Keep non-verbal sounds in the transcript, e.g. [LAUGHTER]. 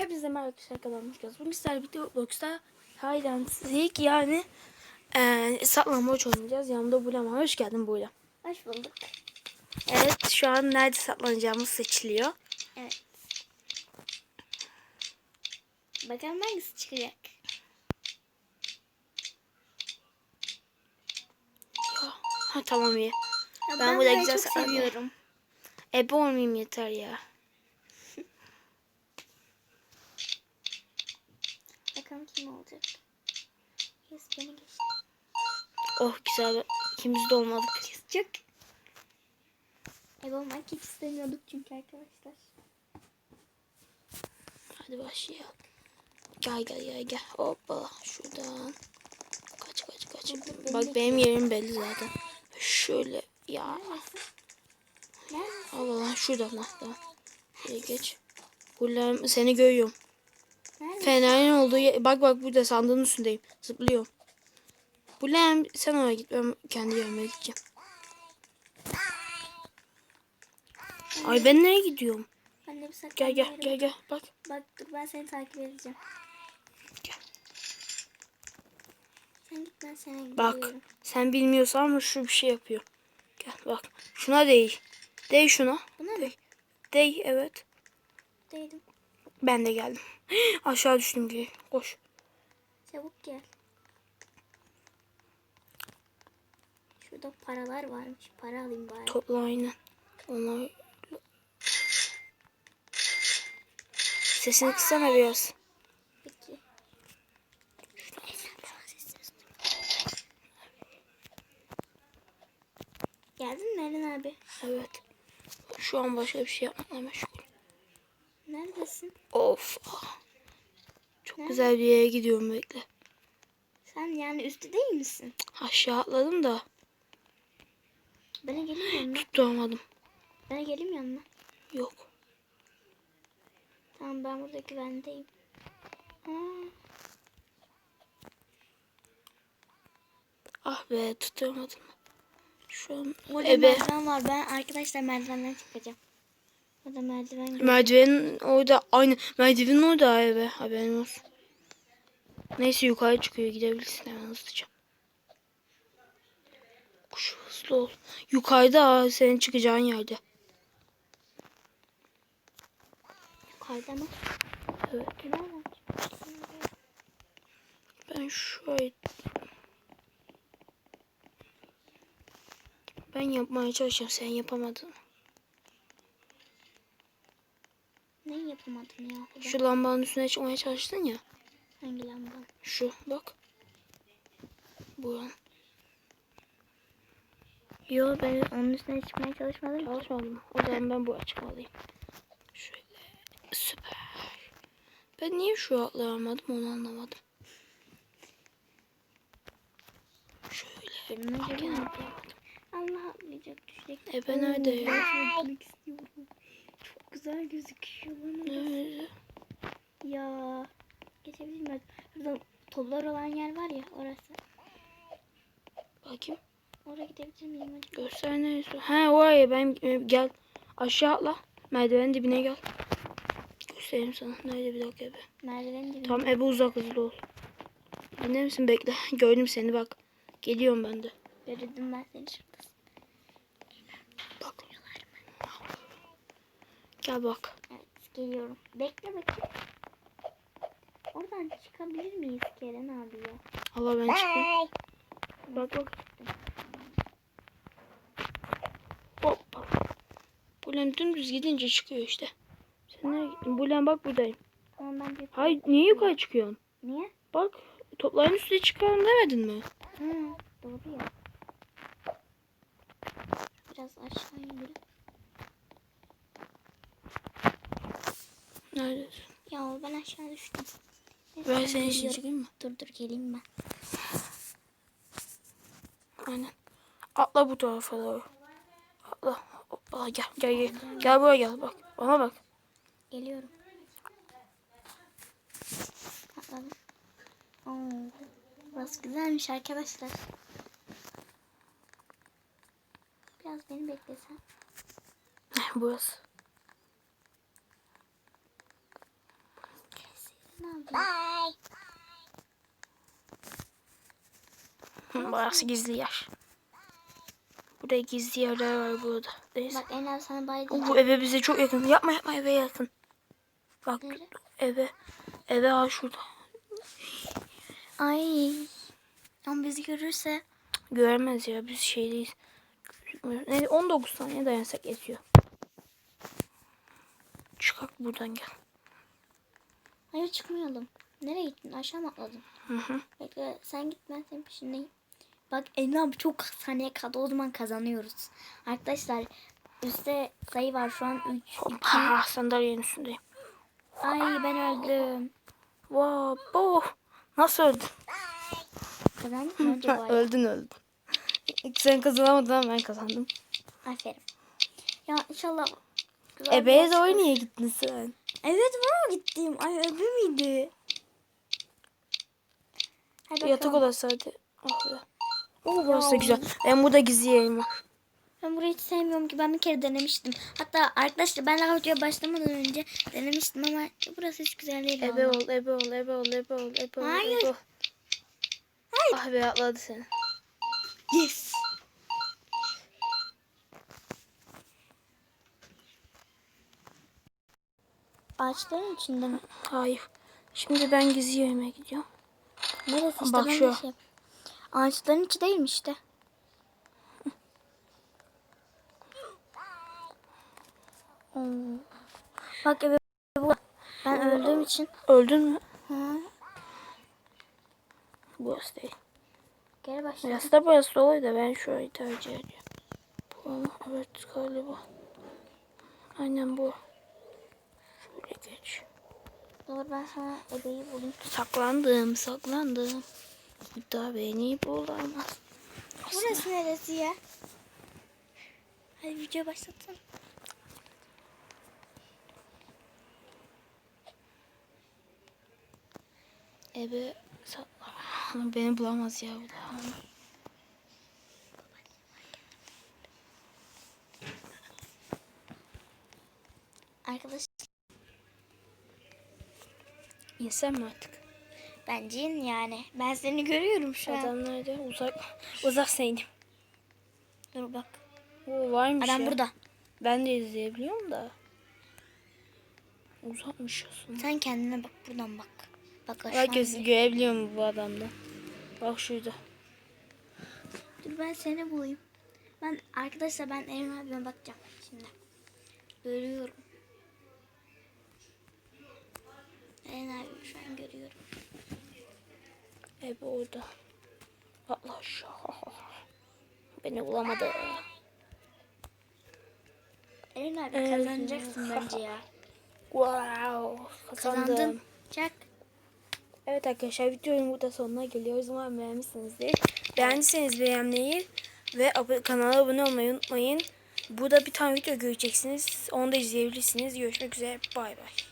Hepinize merhaba arkadaşlar kanalıma hoş geldiniz. Bugün sizlerle birlikte Roblox'ta and Seek yani eee saklambaç oynayacağız. Yanımda Bulem var. Hoş geldin Bulem. Hoş bulduk. Evet şu an nerede saklanacağımız seçiliyor. Evet. Bakalım hangisi çıkacak. Ha tamam iyi. Ya Ben burada burayı güzel seviyorum. Ebe olmayayım yeter ya. Bakalım kim olacak. Yes beni geçti. Oh güzel. İkimiz de olmadık. Çok. Ev olmak hiç istemiyorduk çünkü arkadaşlar. Hadi başlayalım. Gel gel gel gel. Hoppa şuradan. Kaç kaç kaç. Burada Bak beni benim yerim belli zaten. Şöyle ya. Allah şuradan. Tamam. Şuraya geç. Bulem seni görüyorum. Neredesin? Fenerin olduğu Bak bak burada sandığın üstündeyim. Zıplıyorum. Bulem sen oraya git. Ben kendi yerime gideceğim. Ay ben nereye gidiyorum? Ben de bir saklanma Gel gel gel gel. Bak. Bak dur ben seni takip edeceğim. Gel. Sen git ben sana Bak. gidiyorum. Sen bilmiyorsan ama şu bir şey yapıyor. Gel bak. Şuna değ. Değ şuna. Buna mı? Değ evet. Değdim. Ben de geldim. [GASPS] Aşağı düştüm ki. Koş. Çabuk gel. Şurada paralar varmış. Para alayım bari. Topla aynen. Onlar... Sesini kıssana biraz. Peki. Geldin mi Eren abi? Evet. Şu an başka bir şey yapmakla meşgul. Neredesin? Of. Çok Nerede? güzel bir yere gidiyorum bekle. Sen yani üstü değil misin? Aşağı atladım da Bana geleyim yanına. tutturamadım. Bana geleyim yanına. Yok. Tamam ben burada güvendeyim. Ha, Ah be tutturamadım. Şu an burada ebe. merdiven var. Ben arkadaşlar merdivenden çıkacağım. Burada merdiven gö- Merdivenin orada aynı merdivenin orada ebe haberin olsun. Neyse yukarı çıkıyor gidebilirsin hemen hızlıca. Kuş hızlı ol. Yukarıda ha, senin çıkacağın yerde. Yukarıda mı? Evet. Ben şöyle ben yapmaya çalışıyorum sen yapamadın. Ne yapamadım ya? burada? Şu lambanın üstüne çıkmaya çalıştın ya. Hangi lamba? Şu bak. Bu. Yo ben onun üstüne çıkmaya çalışmadım. Çalışmadım. O zaman ben buraya çıkmalıyım. Şöyle. Süper. Ben niye şu atlayamadım onu anlamadım. Şöyle. Atlayamadım. Allah atlayacak düşecek. Ya? Ben gitmek istiyorum. Güzel gözüküyor bana. Ya. Geçebilir miyim? Burada toplar olan yer var ya orası. Bakayım. Oraya gidebilir miyim acaba? Göster neresi? Ha oraya ben e, gel. Aşağı atla. Merdivenin dibine gel. Göstereyim sana. Nerede bir dakika ebe. Merdivenin dibinde. Tamam ebe uzak hızlı ol. Dinler misin? Bekle. [LAUGHS] Gördüm seni bak. Geliyorum ben de. Gördüm ben seni şuradasın. Bak. Gel bak. Evet geliyorum. Bekle bakayım. Oradan çıkabilir miyiz Kerem abi ya? Allah ben çıkayım. Bak bak. Hoppa. Bulen dümdüz gidince çıkıyor işte. Sen nereye gittin? Bulen bak buradayım. Tamam ben de Hayır niye yukarı çıkıyorsun? Niye? Bak topların üstüne çıkalım demedin mi? Hı, doğru ya. Biraz aşağı indirip. Neredesin? Ya ben aşağı düştüm. Ben için geliyorum. çıkayım mı? Dur dur geleyim ben. Aynen. Atla bu tarafa doğru. Atla. Hoppa gel gel gel. Gel buraya gel bak. Bana bak. Geliyorum. Atladım. Oo, burası güzelmiş arkadaşlar. Biraz beni beklesen. [LAUGHS] Burası. Abi. Burası gizli yer. Burada gizli yerler var burada. Neyse. Bak Eren abi sana bay Bu eve bize çok yakın. Yapma yapma eve yakın. Bak Nerede? eve. Eve ha şurada. Ay. Ama bizi görürse. Göremez ya biz şeydeyiz. Ne 19 saniye dayansak yetiyor. Çıkak buradan gel. Hayır çıkmayalım. Nereye gittin? Aşağı mı atladın? Hı hı. Bekle sen git ben senin peşindeyim. Bak Eren abi çok saniye kaldı o zaman kazanıyoruz. Arkadaşlar üstte sayı var şu an 3, 2. Ha, sandalyenin üstündeyim. Ay ben öldüm. Wow, oh. Nasıl öldün? Kazandık mı acaba? öldün öldün. Sen kazanamadın ama ben kazandım. Aferin. Ya inşallah. Ebe'ye de oynaya gittin sen. Evet var mı gittim? Ay öbür müydü? Hadi Yatak bakalım. odası hadi. Oh be. Burası da güzel. Ben burada gizli yerim var. Ben burayı hiç sevmiyorum ki ben bir kere denemiştim. Hatta arkadaşlar ben daha videoya başlamadan önce denemiştim ama burası hiç güzel değil. Ebe ol, ebe ol, ebe ol, ebe ol, ebe ol, Hayır. ebe ol. Ah be atladı seni. Yes. Ağaçların içinde mi? Hayır. Şimdi ben gizli yerime gidiyorum. Neresi işte Bak ben şu. şey- Ağaçların içi değil mi işte? Oo. [LAUGHS] Bak ebe bu. Ben öldüğüm için. Öldün mü? Hı. Burası değil. Geri başladım. Aslında burası da oydu. Ben şurayı tercih ediyorum. Bu evet galiba. Aynen bu. Dur ben sana ebeyi bulayım. Saklandım, saklandım. Bu da beni bulamaz. Burası neresi ya? Hadi video başlatsana. Ebe saklan. [LAUGHS] Beni bulamaz ya bu da. Arkadaş İnsan mı artık? ben cin yani. Ben seni görüyorum şu an. Adam nerede? Uzak. Uzak seydim. Dur bak. O varmış Adam ya. burada. Ben de izleyebiliyorum da. Uzakmış aslında. Sen kendine bak buradan bak. Bak aşağı. Herkes indir. görebiliyor mu bu adamda? Bak şurada. Dur ben seni bulayım. Ben arkadaşlar ben Eren abime bakacağım şimdi. Görüyorum. Abimi şu an görüyorum. Ebe orada. Allah aşağı. Beni bulamadı. Eren abi Evet. kazanacaksın bence ya. [LAUGHS] Wow. Kazandım. Kazandın. Çak. Evet arkadaşlar videonun burada sonuna geliyoruz. Umarım beğenmişsinizdir. Beğendiyseniz beğenmeyi ve ab- kanala abone olmayı unutmayın. Burada bir tane video göreceksiniz. Onu da izleyebilirsiniz. Görüşmek üzere. Bay bay.